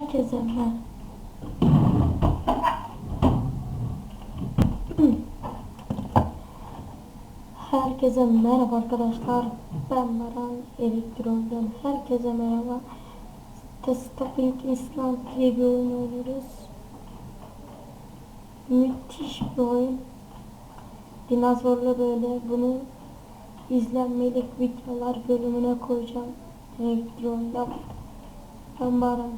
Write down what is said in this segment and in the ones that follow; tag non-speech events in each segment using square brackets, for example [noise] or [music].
Herkese merhaba. Herkese merhaba arkadaşlar. Ben Baran Elektron'dan. Herkese merhaba. The Stopping Island diye bir oyun oynuyoruz. Müthiş bir oyun. Dinozorla böyle bunu izlenmelik videolar bölümüne koyacağım. Elektron'dan. Ben Baran.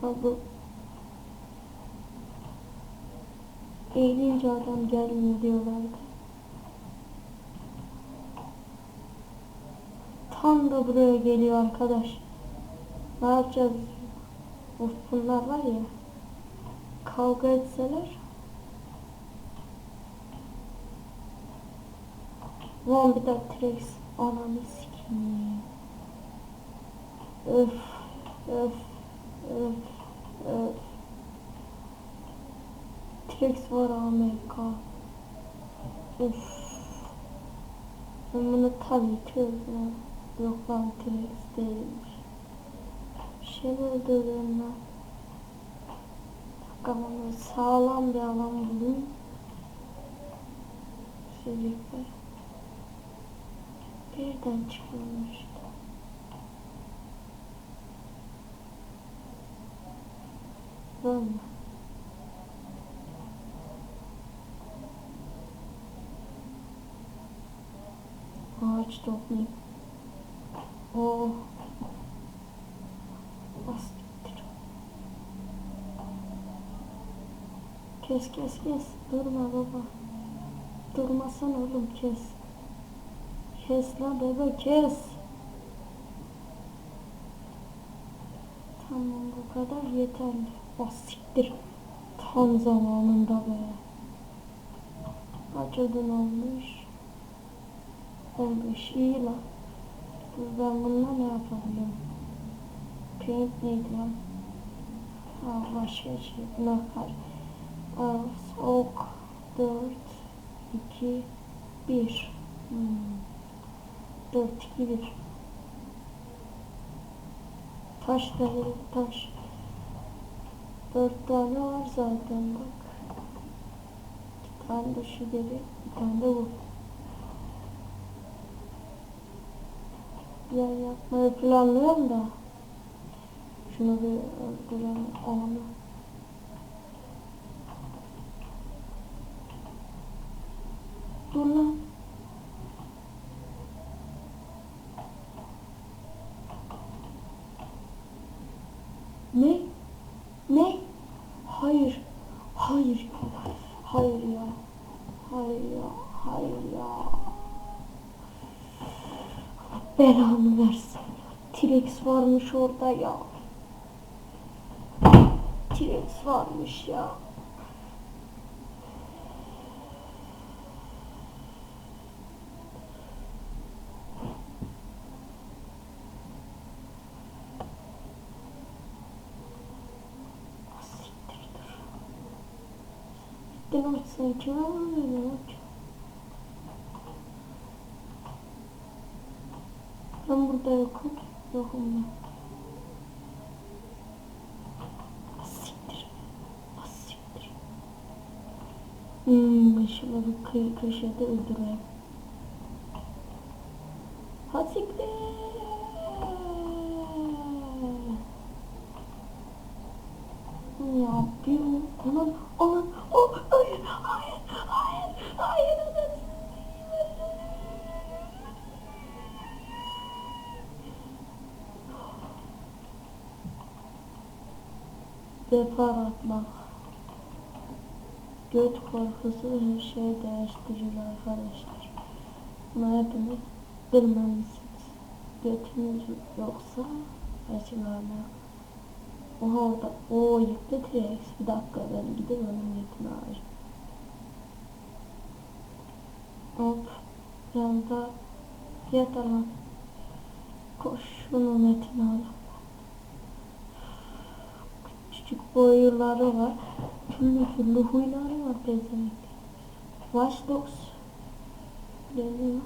Ha bu eğilince adam gelmiyor diyorlardı. Tam da buraya geliyor arkadaş. Ne yapacağız? Of bunlar var ya. Kavga etseler. Bir de T-Rex ananı sikeyim. Öf. T-Rex var Amerika. Uf. Ben bunu tabii öldürmem. Yok lan T-Rex değilmiş. Bir şey mi öldürdüm lan? Sağlam bir alan bulayım. Sürekli. Birden çıkıyormuş. Lan. Ağaç toplayayım. Oo. Basittir. Kes kes kes. Durma baba. Durmasan oğlum kes. Kes la baba kes. Tamam bu kadar yeterli. Siktir. Tam zamanında be. Kaç odun olmuş? 15 iyi lan. Ben bununla ne yapabilirim? Paint neydi lan? Ha başka şey. Nakar. Az, ok, 4, 2, 1. Hmm. 4, 2, 1. Taş da taş. Dört tane var zaten bak. İki tane de şu deri, bir tane de bu. Yer yapmayı planlıyorum da. Şunu bir öldürelim onu. Dur lan. Ne? Ne? Hayır. Hayır ya. Hayır ya. Hayır ya. Hayır ya. Belanı versin ya. T-Rex varmış orada ya. T-Rex varmış ya. Dur sen kime vuruyorsun? Ben burada yokum. Yokum ben. Siktir. Siktir. Hmm, şunu bir köşede öldüreyim. Ha siktir. Ne yapıyor? Aman, aman, oh, hayır, hayır, hayır, hayır, hayır. Atmak. Göt korkusu her şeyi değiştirir arkadaşlar. Bunu hepiniz bilmelisiniz. Götünüz yoksa açılarına. Oha orada. Oo T-Rex. Bir dakika ben gidip onun götünü alacağım. Hop. Yanda yeter lan. Koş şunun etini al. boyları var. Türlü türlü huyları var pezevenk. Watch Dogs deniyor.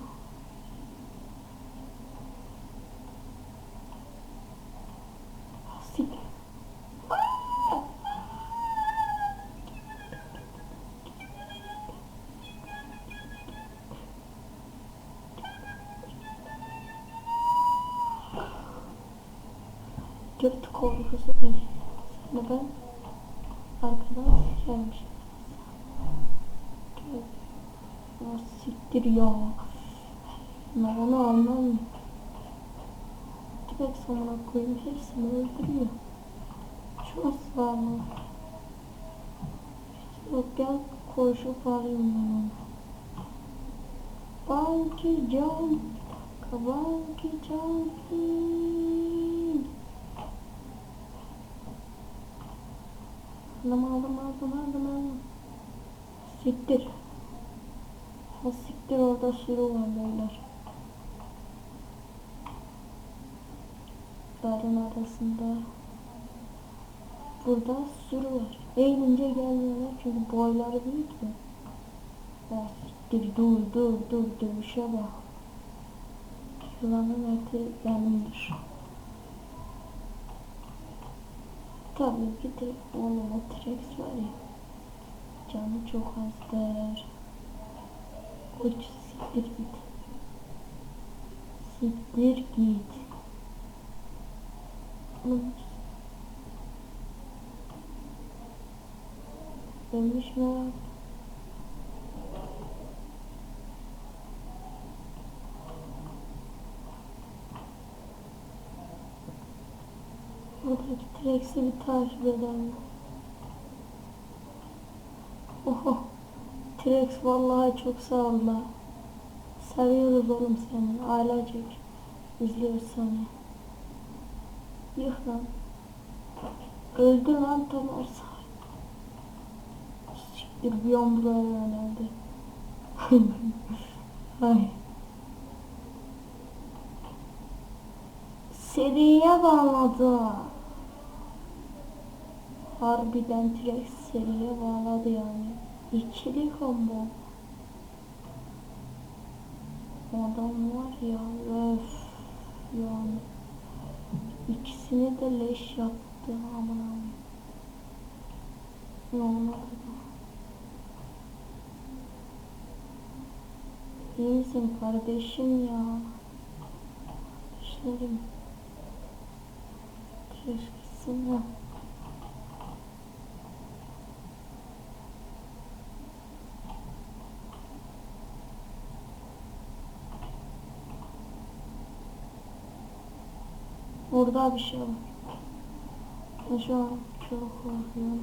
Dört korkusu benim. Sonra ben arkadan gelmiş. Ya siktir ya. Ne onu almam. Direkt sonra koyayım hepsini öldürüyor. Çok sağ ol. Yok gel koşup alayım ben onu. Banki jump. Banki jumping. Aldım aldım aldım aldım aldım. Siktir. Ha siktir orada sürü var beyler. Dağın arasında. Burada sürü var. Eğilince gelmiyorlar çünkü boyları büyük ya. Ya siktir dur dur dur dövüşe bak. Yılanın eti benimdir. Tabii ki de onun T-Rex var ya. Canı çok azdır. Koç siktir git. Siktir git. Ölmüş mü? Buradaki T-Rex'i bir takip edelim. Oho. T-Rex vallahi çok sağ. Seviyoruz oğlum seni. Ailecek. İzliyoruz seni. Yuh lan. Öldü lan tam olsa. Siktir bir an buraya. [laughs] Ay. Seriye bağladı. Harbiden T-Rex seriye bağladı yani. İkili combo. Adam var ya öf yani. İkisini de leş yaptı aman aman. Ne olmadı da. İyi misin kardeşim ya? Kardeşlerim. Keşkesin ya. Orada bir şey var. Ben şu an çok korkuyorum.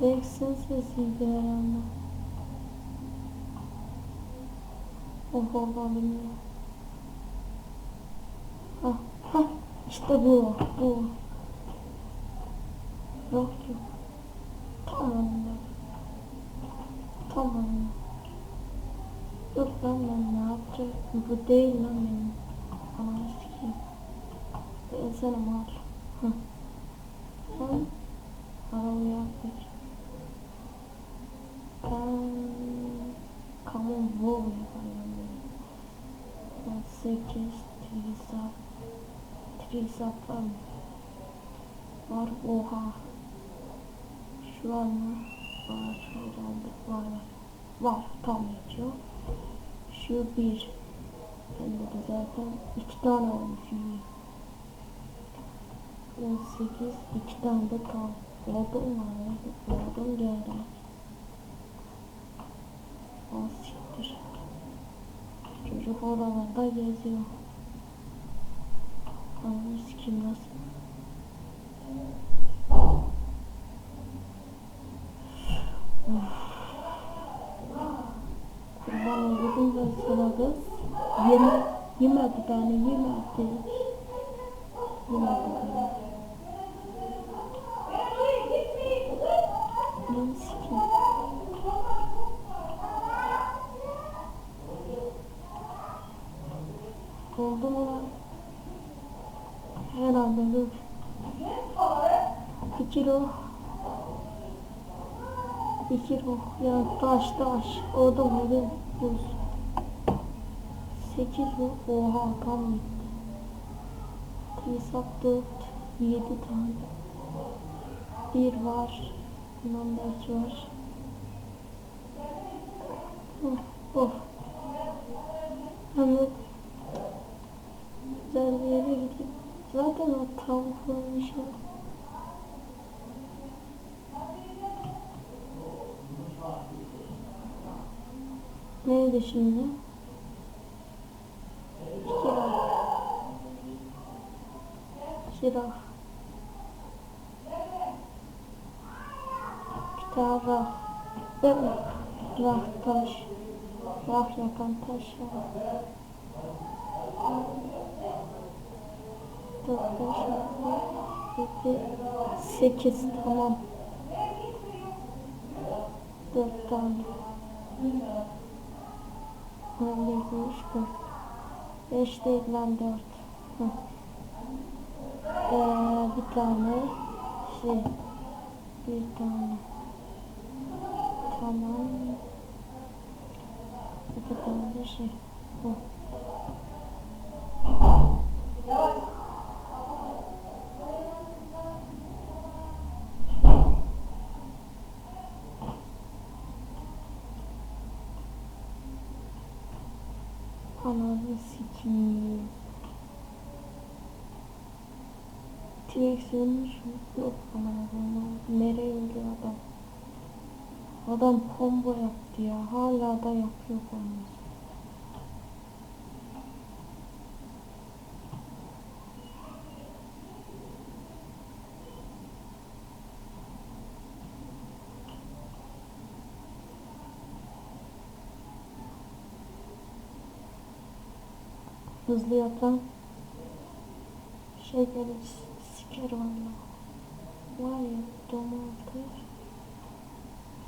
Rex'in sesiydi herhalde. Of Allah bilmiyorum. Ha, ha, işte bu, bu. Yok yok. Tamam ben. Tamam. Yok lan ben ne yapacağım? Bu değil lan benim. Ananı sikeyim. Ben sana mal. Hı. Sen arabaya atlayacağım. Ben kamu bol yapıyorum. Ben 8 trisap trisap var mı? Var oha. Şu an? Var herhalde var var. Var tam geçiyor. Şu bir. Bende de zaten iki tane olmuş iyi. 18 iki tane de tam. Odun var. Odun geldi. Aa siktir. Çocuk oralarda geziyor. Ananı sikim nasıl? Kurban oldum ben sana kız. Yeme, yemedi beni, yemedi. Yemedi beni. Ben sikeyim. Oldu mu lan? Herhalde dur. Bir kilo. Bir kilo. Ya taş taş. O da böyle buz. Sekiz mi? Oha tam gitti. Hesap dört. Yedi tane. Bir var. Bundan dört var. Of of. Ama güzel bir yere gidip zaten o tavukların işi. Neydi şimdi? Şiraf. Şiraf. Bir tane rah. Taş. Rah yakan taş. Dört, yedi, sekiz tamam. Dört tane. Üç, dört. Beş değil lan dört. Hı. Ee, bir tane şey. Bir tane. Tamam. Bir tane şey. Bu. Ananı sikiyim. Direksiyonun şu yok aman Nereye öldü adam? Adam combo yaptı ya. Hala da yapıyor combo. Hızlı yap lan. Şey gelir siker valla. Var ya domaltır.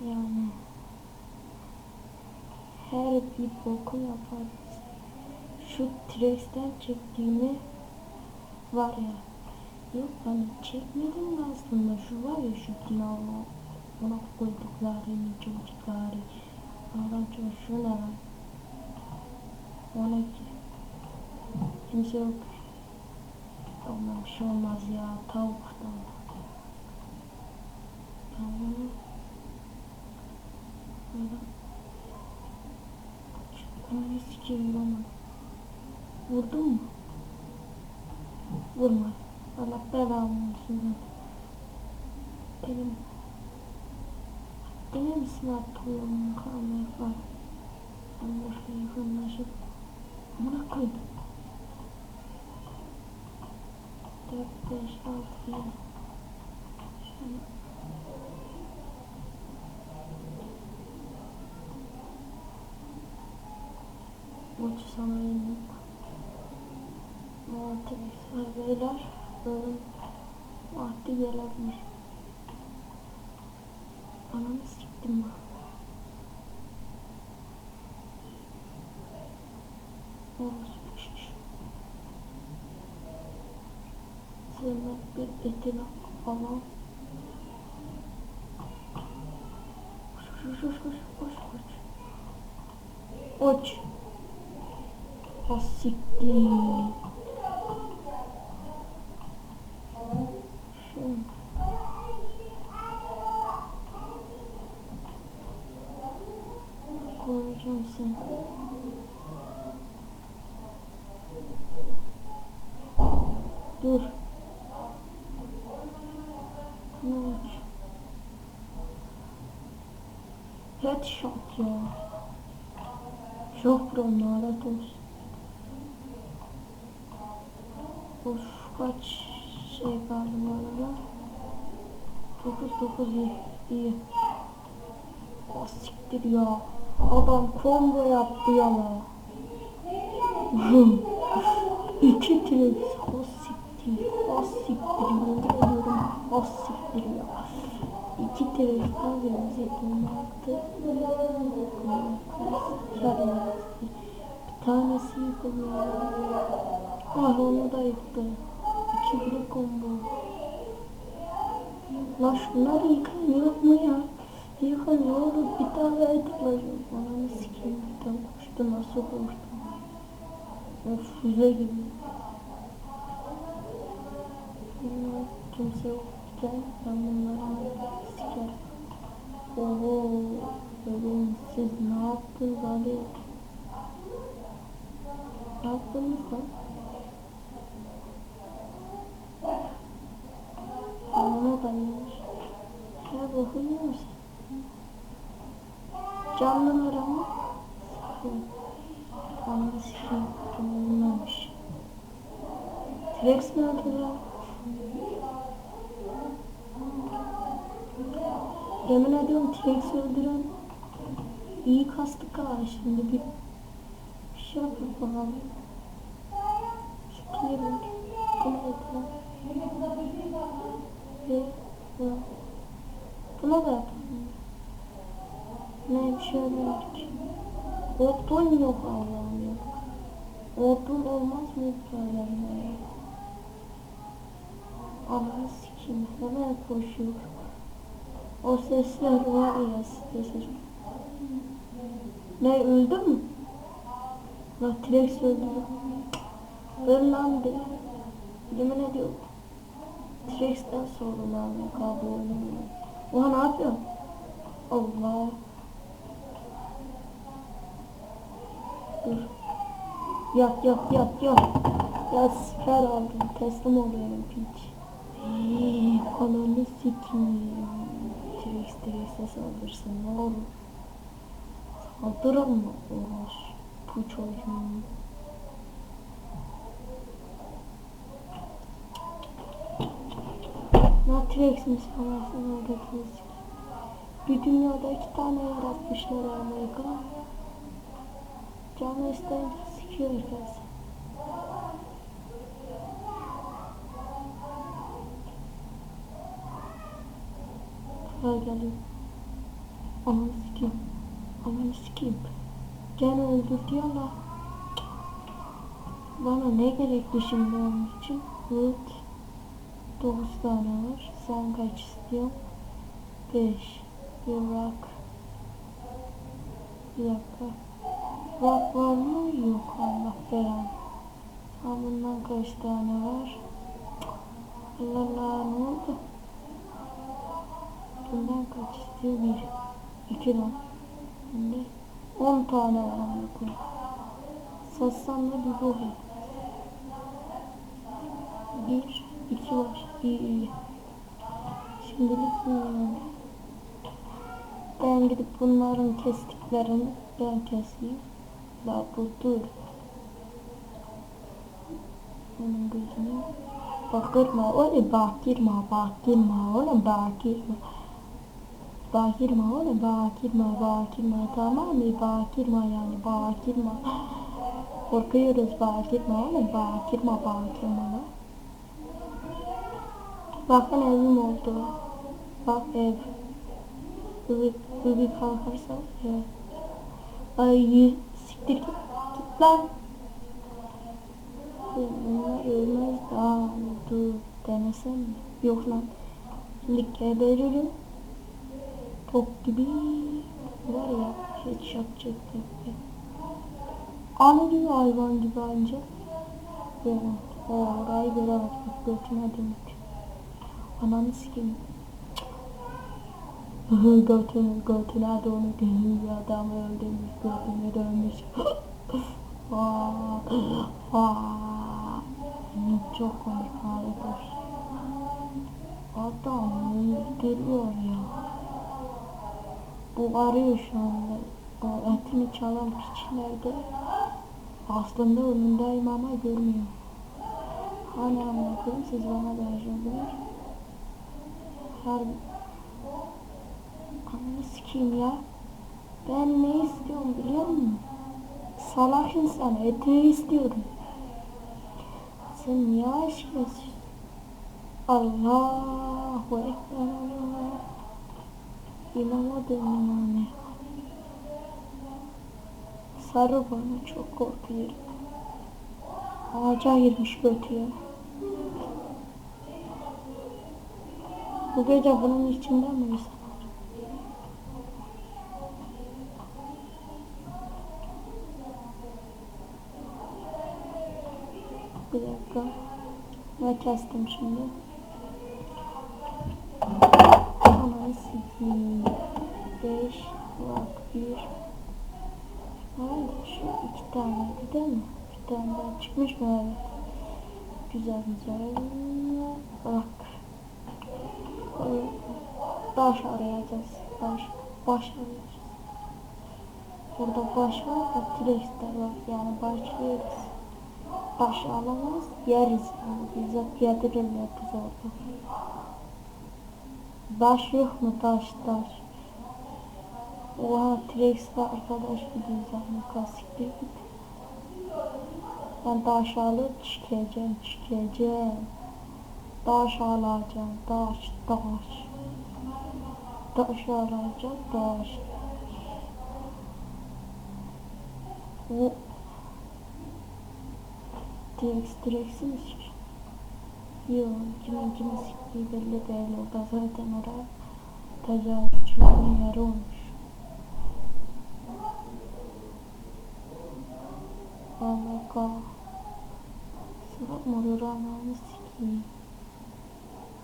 Yani her bir boku yaparız. Şu Trex'ten çektiğimi var ya. Yok hani çekmedim aslında şu var ya şu dinamo ona koydukları çocukları. Adam şu ne lan? O ne ki? Kimse yok. Ama bir şey olmaz ya. Tavuktan. Tamam. Böyle. Ananı sikeyim vuramadım. Vurdun mu? Vurma. Allah belamı olsun ben. Benim Benim misin atlıyorum kalmaya falan. Ben boşuna yakınlaşıp Buna 4, 5, 6, 7 Şöyle Maçı sana yenildik. Muhabbet beyler. Ölüm vakti gelebilir. Ananı siktim ben. Sevmek bir etine falan. Koş koş koş koş koş koş. Koş. Ah siktir. Şimdi. Koruyacağım seni. Dur. Ne oldu? Headshot ya. Çok pro lanet olsun. Of kaç şey kaldı bu arada? 9 9 iyi. iyi. O siktir ya. Adam combo yaptı ya. [laughs] İki tane o siktir. O siktir. Yemin ediyorum o siktir ya. Teröristler birbirimize yıkılmaktı. Bir tanesi yıkılıyor. Ah onu da yıktı. İki bile combo. La şunları yıkan yok mu ya? Yıkan ne olur bir tane aydıklayacağım. Ananı sikeyim bir tane koştu nasıl koştu. Of füze gibi. Kimse yokken ben bunları sikerim. Oho. Oğlum siz ne yaptınız Ali? Ne yaptınız lan? Anama dayanmış. Ya bu huyuyor musun? Canlı numaramı sıkın. Ananı sikeyim. Bulunmamış. T-Rex mi öldü lan? Yemin ediyorum T-Rex öldüren iyi kastık ha şimdi bir bir şey yapalım bakalım. Şu clear Bu neydi lan? Ve bu. Buna da yapalım. Ne bir şey öğrendik. Odun yok Allah'ım yok. Odun olmaz mı böyle ya? Ananı sikeyim. Hemen koşuyor. O sesler var ya sesler. Ne öldü mü? La T-Rex öldü. Öl lan de. Yemin ediyorum. T-Rex'ten sonra lan kablo oynamıyor. Oha ne yapıyor? Allah. Dur. Yat yat yat yat. Ya siper aldım. Teslim oluyorum piç. Eee ananı sikiyim. T-Rex T-Rex'e saldırsın ne olur. Saldırın mı olur? Bu çocuğun. Matrix misalasını öğretiniz. Bir dünyada iki tane yaratmışlar Amerika. Canı isteyince sikiyor herkes. Ha geliyor. Ananı sikeyim. Ananı sikeyim. Gene öldürdü ya la. Bana ne gerekli şimdi onun için? Hıt. 9 tane var. Sen kaç istiyorsun? 5. Bir rock. Bir dakika. Rock var mı? Yok Allah belanı. Ha bundan kaç tane var? Allah Allah ne oldu? Bundan kaç istiyor? Bir. İki lan. Bunda 10 tane var amına. Satsam da bir yok. Bir, iki var. İyi iyi. Şimdilik iyi. Ben gidip bunların kestiklerini ben keseyim. La bu dur. Onun gözüne bakırma oğlum bakırma bakırma oğlum bakırma. Bakırma oğlum bakırma bakırma tamam mı bakırma yani bakırma. [gasps] Korkuyoruz bakırma oğlum bakırma bakırma lan. Bakın evim oldu. Bak ev. Hızlı, hızlı kalkarsa evet. Ay yüz siktir git. Git lan. Bunlar ölmez daha dur denesem? Yok lan. Şimdi geberirim. Top gibi var ya headshot çekti. Gibi hayvan gibi anca. Yok. O orayı göremez. Bak götüne dönük. Ananı sikeyim. götüne götüne dönük. Adam öldürmüş götüne dönmüş. [gasps] Vaa, vaa. Çok komik harika. Adam öldürüyor ya. Bu arıyor şu anda. O etini çalan piçlerde. Aslında önündeyim ama görmüyor. Hani anlatıyorum siz bana yaşadınız. Her... Ananı sikeyim ya. Ben ne istiyorum biliyor musun? Salak insan etini istiyorum. Sen niye aşk ediyorsun? Allahu Ekber Allah. İnanmadım yani. Sarı bana çok korkuyorum. Ağaca girmiş götüye. Bu gece bunun içinde miyiz? Bir dakika. Ne kestim şimdi? 5 Bak bir. Hayır şu iki taneydi değil mi? Bir tane daha çıkmış mı? Evet. Güzel güzel. Bak. Ee, Taş arayacağız. Taş. Baş arayacağız. Burada baş var da T-Rex'ler var. Yani başlıyoruz. Baş alamaz. Yeriz. Yani bize yedirirler biz orada. Baş yok mu? Taş taş. Oha T-Rex var arkadaş gidiyor zaten kasik bir git. Ben taş alıp çıkacağım çıkacağım. Taş alacağım taş taş. Taş alacağım taş. T-Rex T-Rex'i mi? Yok kimin kimi siktiği belli değil orada zaten oraya tecavüzcülerin yeri olmuş. Alaka. Sıra morur ananı sikeyim.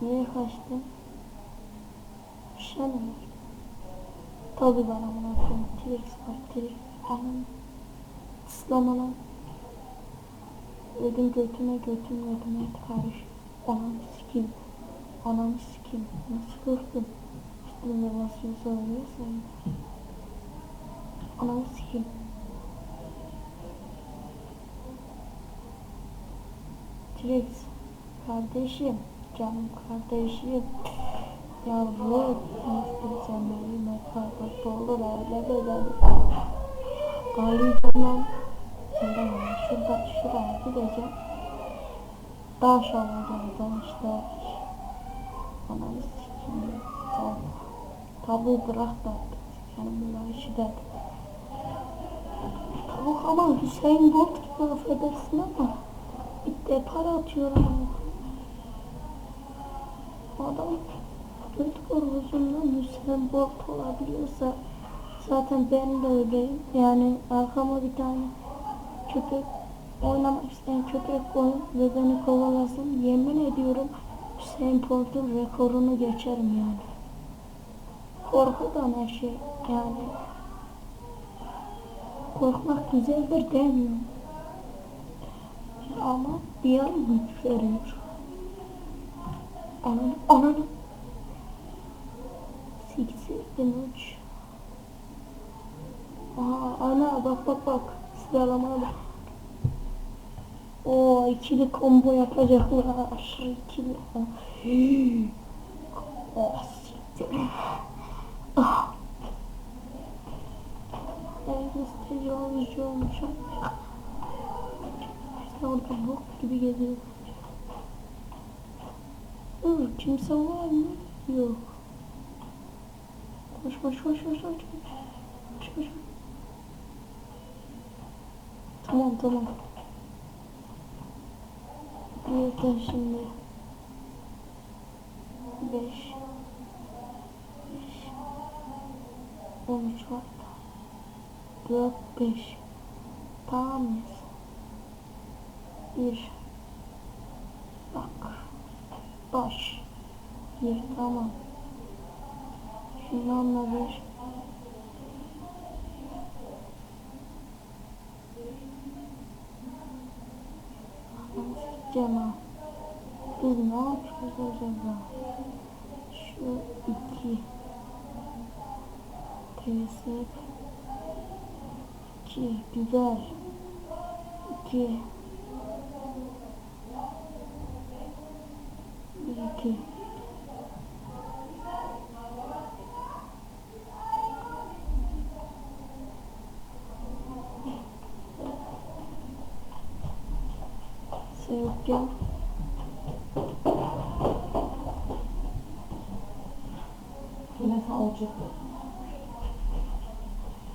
Niye kaçtın? Bir şey mi var? Tabi ben amına koyayım. T-Rex var. T-Rex. Anam. Tıslama lan. Ödüm götüme götüm ödüme karış. Ananı sikeyim. Ananı sikeyim. Nasıl korktun? Üstümde basıyor sen. Ananı sikeyim. T-Rex. Kardeşim. Canım kardeşim. Yavrum. Nasıl benim kardeş olur öyle böyle. Ağlayacağım lan. Şuradan ya. Şurada, şuraya gideceğim. Alacağım. Taş taş. Ananı sikeyim. Tav. Tavuğu bırak da. Yani bunlar işi de. Tavuk ama Hüseyin Bolt gibi affedersin ama. Bir de para atıyorum. Adam göt korkusundan Hüseyin Bolt olabiliyorsa zaten ben de öyleyim. Yani arkama bir tane köpek oynamak isteyen köpek koyun ve kovalasın. Yemin ediyorum Hüseyin Bolt'un rekorunu geçerim yani. Korkudan her şey yani. Korkmak güzeldir demiyorum. Ama bir an güç veriyor. Ananı, ananı. Siktirdin uç. Aa, ana bak bak bak. Sıralamaya bak. O ikili combo yapacaklar. İkili. Oh, siktir. Ah. Herkes tecavüzcü olmuş. İşte orada bok gibi geziyor. Dur, kimse var mı? Yok. Koş koş koş koş koş. Koş koş. Tamam tamam. Yeter şimdi. Beş. Beş. On üç var. Dört, beş. Tamam mıyız? Bir. Bak. Baş. Bir, tamam. Şundan da bir. Cema. Biz ne yapıyoruz acaba? Şu iki. Tesip. İki. Güzel. İki. Bir iki. Sevgi. Yine olacak.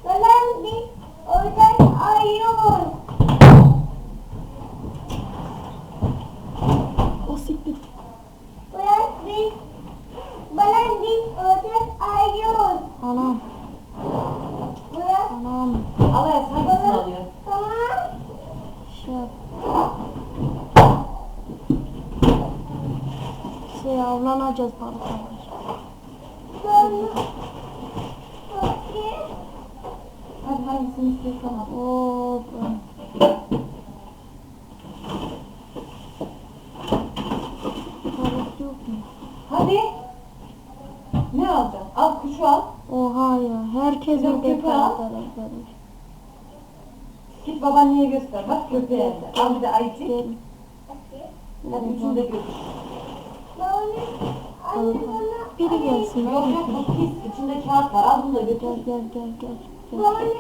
Falan bir oradan ayıyor. O siktir. Falan bir bana bir oradan ayıyor. Anam. Bırak Anam. Al ya hangisini alıyor? tamam. Şey yap. Şey avlanacağız balıklar. Hadi hangisini istiyorsan al. Hop. Parat yok mu? Hadi. Ne alacaksın? Al kuşu al. Oha ya. Herkes bir detay vermiş. Git babaanneye göster. Bak köpeği elde. Al bir de ayıcık. Hadi üçünü de götür. Bana Biri gelsin. Pis. İçinde kağıt var. Al bunu da götür. Gel gel gel gel.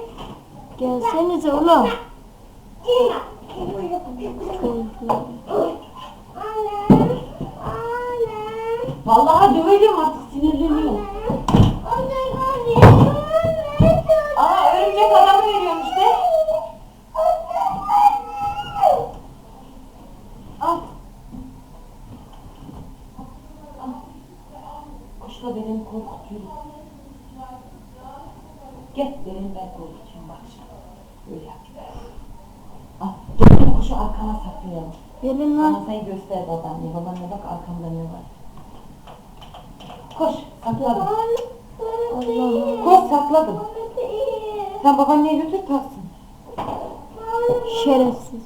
Gelsenize. Anne. Vallahi döveceğim artık sinirleniyorum. Aa örümcek adamı veriyorum işte. Al. Al. Kuşla beni korkutuyor. Gel beni ben korkutayım bak şimdi. Böyle yap. Al. Gel bu kuşu arkana saklayalım. Gelin lan. Masayı göster babaanne. Babaanne bak arkamda ne var. Koş sakladım. Koş sakladım. Sen babaanneye götür taksın. Şerefsiz.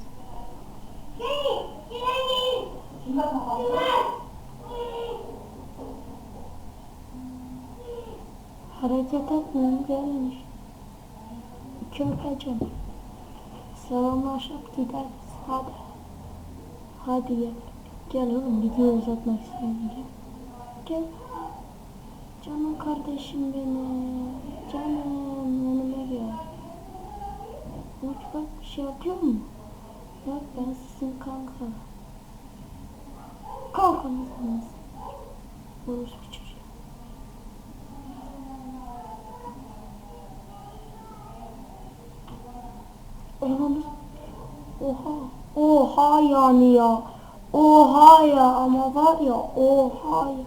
Hareket gelin işte. Köpeceğim. Selamlaşıp gideriz. Hadi. Hadi gel. Gel oğlum video uzatmak istemiyorum. Gel. Gel. Canım kardeşim benim. Canım yanıma gel. Uç bak bir şey yapıyor mu? Bak ben sizin kanka. Kankanızsınız. Orospu çocuğu. Anamız. Oha. Oha yani ya. Oha ya ama var ya oha ya.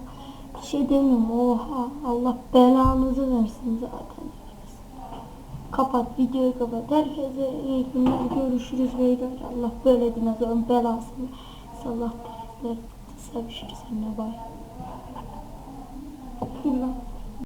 Bir şey demiyorum oha. Allah belanızı versin zaten. Kapat videoyu kapat. Herkese iyi günler. Görüşürüz beyler. Allah böyle dinozorun belasını. Allah bizler sevişir seninle bay. Lan.